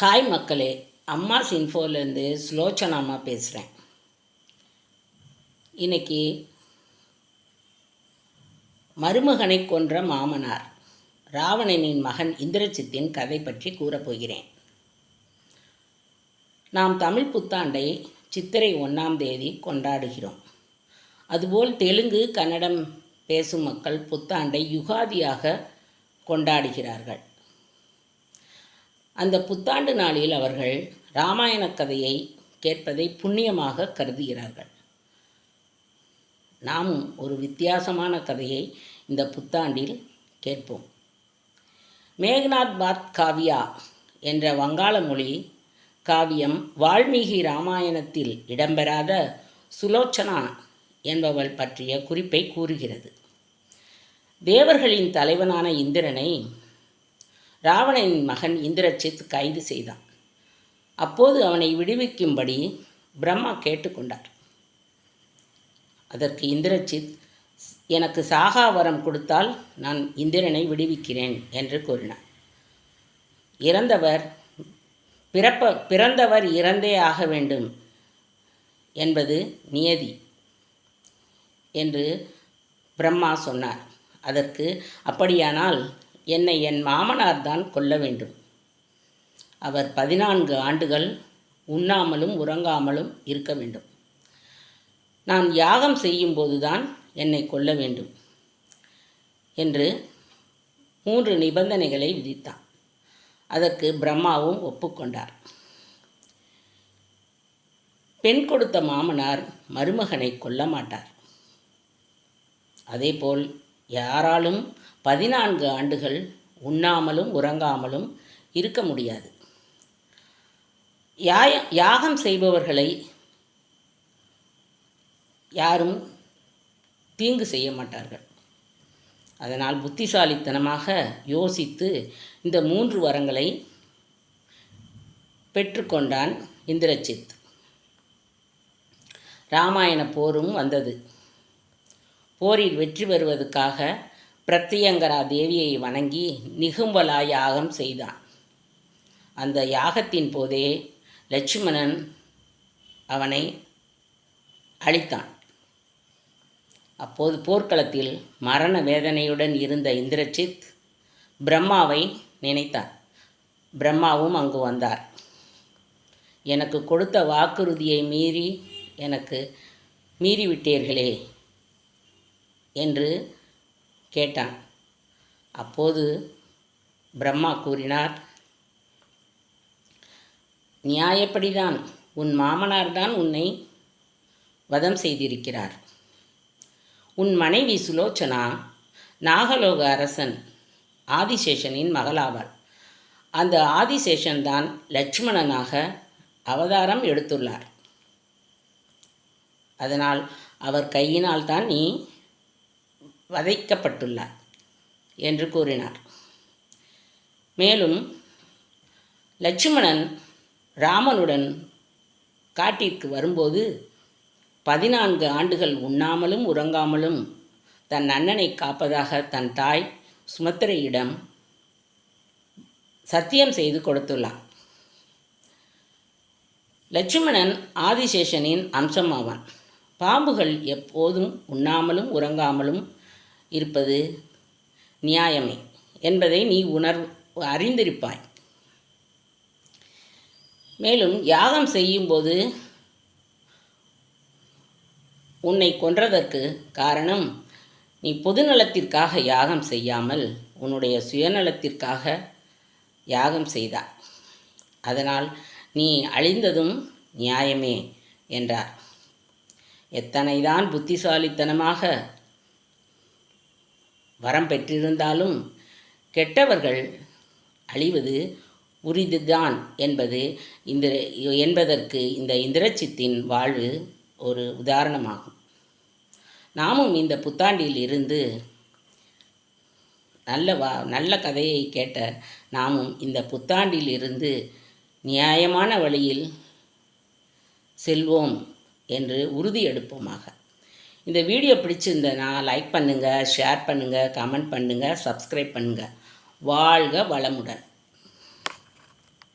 Hi மக்களே அம்மா சின்ஃபோலேருந்து ஸ்லோச்சனாமா பேசுகிறேன் இன்னைக்கு மருமகனை கொன்ற மாமனார் ராவணனின் மகன் இந்திரஜித்தின் கதை பற்றி கூறப்போகிறேன் நாம் தமிழ் புத்தாண்டை சித்திரை ஒன்றாம் தேதி கொண்டாடுகிறோம். அதுபோல் தெலுங்கு கன்னடம் பேசும் மக்கள் புத்தாண்டை யுகாதியாக கொண்டாடுகிறார்கள். அந்த புத்தாண்டு நாளில் அவர்கள் இராமாயண கதையை கேட்பதை புண்ணியமாக கருதுகிறார்கள். நாமும் ஒரு வித்தியாசமான கதையை இந்த புத்தாண்டில் கேட்போம். மேகநாத் பாத் காவியா என்ற வங்காள மொழி காவியம் வால்மீகி ராமாயணத்தில் இடம்பெறாத சுலோச்சனா என்பவள் பற்றிய குறிப்பை கூறுகிறது. தேவர்களின் தலைவனான இந்திரனை ராவணனின் மகன் இந்திரஜித் கைது செய்தான். அப்போது அவனை விடுவிக்கும்படி பிரம்மா கேட்டுக்கொண்டார். அதற்கு இந்திரஜித் எனக்கு சாகா வரம் கொடுத்தால் நான் இந்திரனை விடுவிக்கிறேன் என்று கூறினார். இறந்தவர் பிறப்ப பிறந்தவர் இறந்தே ஆக வேண்டும் என்பது நியதி என்று பிரம்மா சொன்னார். அதற்கு அப்படியானால் என்னை என் மாமனார் தான் கொல்ல வேண்டும். அவர் பதினான்கு ஆண்டுகள் உண்ணாமலும் உறங்காமலும் இருக்க வேண்டும். நான் யாகம் செய்யும்போதுதான் என்னை கொல்ல வேண்டும் என்று மூன்று நிபந்தனைகளை விதித்தான். அதற்கு பிரம்மாவும் ஒப்புக்கொண்டார். பெண் கொடுத்த மாமனார் மருமகனை கொல்ல மாட்டார். அதேபோல் யாராலும் பதினான்கு ஆண்டுகள் உண்ணாமலும் உறங்காமலும் இருக்க முடியாது. யாய யாகம் செய்பவர்களை யாரும் தீங்கு செய்ய மாட்டார்கள். அதனால் புத்திசாலித்தனமாக யோசித்து இந்த மூன்று வரங்களை பெற்றுக்கொண்டான் இந்திரஜித். ராமாயண போரும் வந்தது. போரில் வெற்றி பெறுவதற்காக பிரத்யங்கரா தேவியை வணங்கி நிகும்பலா யாகம் செய்தான். அந்த யாகத்தின் போதே லட்சுமணன் அவனை அழித்தான். அப்போது போர்க்களத்தில் மரண வேதனையுடன் இருந்த இந்திரஜித் பிரம்மாவை நினைத்தார் பிரம்மாவும் அங்கு வந்தார். எனக்கு கொடுத்த வாக்குறுதியை மீறி எனக்கு மீறிவிட்டீர்களே என்று கேட்டான். அப்போது பிரம்மா கூறினார் நியாயப்படிதான் உன் மாமனார் தான் உன்னை வதம் செய்திருக்கிறார். உன் மனைவி சுலோச்சனா நாகலோக அரசன் ஆதிசேஷனின் மகளாவாள். அந்த ஆதிசேஷன் தான் லட்சுமணனாக அவதாரம் எடுத்துள்ளார். அதனால் அவர் கையினால் தான் நீ வதைக்கப்பட்டுள்ளார் என்று கூறினார். மேலும் லட்சுமணன் ராமனுடன் காட்டிற்கு வரும்போது பதினான்கு ஆண்டுகள் உண்ணாமலும் உறங்காமலும் தன் அண்ணனை காப்பதாக தன் தாய் சுமத்திரையிடம் சத்தியம் செய்து கொடுத்துள்ளான். லட்சுமணன் ஆதிசேஷனின் அம்சமாவான். பாம்புகள் எப்போதும் உண்ணாமலும் உறங்காமலும் இருப்பது நியாயமே என்பதை நீ உணர் அறிந்திருப்பாய். மேலும் யாகம் செய்யும்போது உன்னை கொன்றதற்கு காரணம் நீ பொதுநலத்திற்காக யாகம் செய்யாமல் உன்னுடைய சுயநலத்திற்காக யாகம் செய்தாய். அதனால் நீ அழிந்ததும் நியாயமே என்றார். எத்தனைதான் புத்திசாலித்தனமாக வரம் பெற்றிருந்தாலும் கெட்டவர்கள் அழிவது உரிதுதான் என்பது இந்த என்பதற்கு இந்த இந்திரச்சித்தின் வாழ்வு ஒரு உதாரணமாகும். நாமும் இந்த புத்தாண்டில் இருந்து நல்ல வா நல்ல கதையை கேட்ட நாமும் இந்த புத்தாண்டில் இருந்து நியாயமான வழியில் செல்வோம் என்று உறுதி எடுப்போமாக. இந்த வீடியோ பிடிச்சிருந்தனா லைக் பண்ணுங்கள் ஷேர் பண்ணுங்கள் கமெண்ட் பண்ணுங்கள் சப்ஸ்கிரைப் பண்ணுங்கள் வாழ்க வளமுடன்.